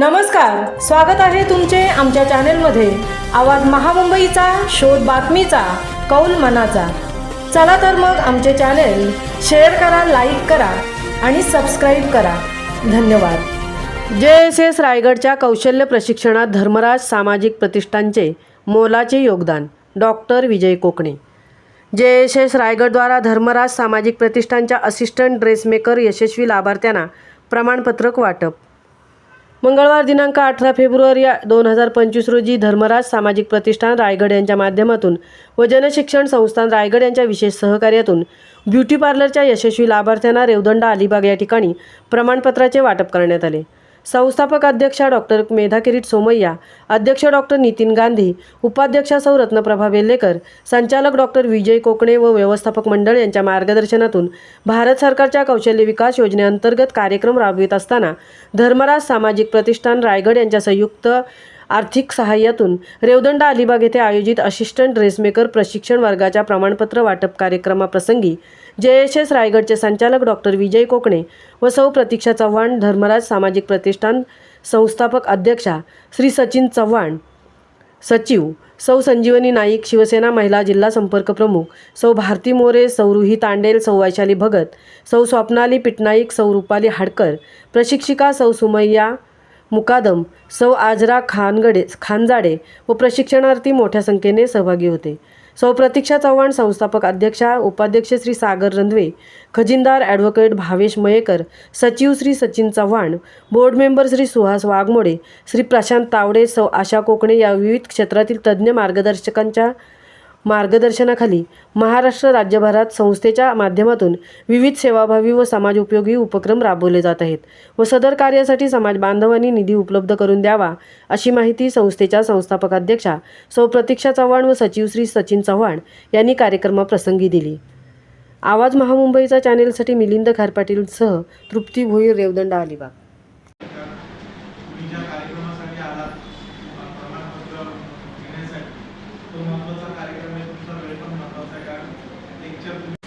नमस्कार स्वागत आहे तुमचे आमच्या चॅनेलमध्ये. आवाज महामुंबईचा शोध बातमीचा कौल मनाचा. चला तर मग आमचे चॅनेल शेअर करा लाईक करा आणि सबस्क्राईब करा. धन्यवाद. जे एस एस रायगडच्या कौशल्य प्रशिक्षणात धर्मराज सामाजिक प्रतिष्ठानचे मोलाचे योगदान डॉक्टर विजय कोकणे. जे एस एस रायगडद्वारा धर्मराज सामाजिक प्रतिष्ठानच्या असिस्टंट ड्रेसमेकर यशस्वी लाभार्थ्यांना प्रमाणपत्रक वाटप. मंगळवार दिनांक अठरा फेब्रुवारी दोन हजार पंचवीस रोजी धर्मराज सामाजिक प्रतिष्ठान रायगड यांच्या माध्यमातून व जनशिक्षण संस्थान रायगड यांच्या विशेष सहकार्यातून ब्युटी पार्लरच्या यशस्वी लाभार्थ्यांना रेवदंडा अलिबाग या ठिकाणी प्रमाणपत्राचे वाटप करण्यात आले. संस्थापक अध्यक्षा डॉक्टर मेधा किरीट सोमय्या अध्यक्ष डॉक्टर नितीन गांधी उपाध्यक्षा सौ रत्नप्रभा वेल्लेकर संचालक डॉक्टर विजय कोकणे व व्यवस्थापक मंडळ यांच्या मार्गदर्शनातून भारत सरकारच्या कौशल्य विकास योजनेअंतर्गत कार्यक्रम राबवित असताना धर्मराज सामाजिक प्रतिष्ठान रायगड यांच्या संयुक्त आर्थिक सहाय्यातून रेवदंडा अलिबाग येथे आयोजित असिस्टंट ड्रेसमेकर प्रशिक्षण वर्गाच्या प्रमाणपत्र वाटप कार्यक्रमाप्रसंगी जे एस एस रायगडचे संचालक डॉक्टर विजय कोकणे व सौ प्रतीक्षा चव्हाण धर्मराज सामाजिक प्रतिष्ठान संस्थापक अध्यक्षा श्री सचिन चव्हाण. सचिव सौ संजीवनी नाईक शिवसेना महिला जिल्हा संपर्क प्रमुख सौ भारती मोरे सौ रुही तांडेल सौ वैशाली भगत सौ स्वप्नाली पिटनाईक सौ रुपाली हाडकर प्रशिक्षिका सौ सुमय्या मुकादम सौ आजरा खानगडे खानजाडे व प्रशिक्षणार्थी मोठ्या संख्येने सहभागी होते. सौ प्रतीक्षा चव्हाण संस्थापक अध्यक्षा उपाध्यक्ष श्री सागर रंधवे खजिनदार ॲडव्होकेट भावेश मयेकर सचिव श्री सचिन चव्हाण बोर्ड मेंबर श्री सुहास वाघमोडे श्री प्रशांत तावडे सौ आशा कोकणे या विविध क्षेत्रातील तज्ज्ञ मार्गदर्शकांच्या मार्गदर्शनाखाली महाराष्ट्र राज्यभरात संस्थेच्या माध्यमातून विविध सेवाभावी व समाजोपयोगी उपक्रम राबवले जात आहेत व सदर कार्यासाठी समाज बांधवांनी निधी उपलब्ध करून द्यावा अशी माहिती संस्थेच्या संस्थापकाध्यक्षा सौ प्रतीक्षा चव्हाण व सचिव श्री सचिन चव्हाण यांनी कार्यक्रमाप्रसंगी दिली. आवाज महामुंबईचा चॅनेलसाठी मिलिंद खारपाटीलसह तृप्ती भोईर रेवदंडा अलिबाग. терпимо.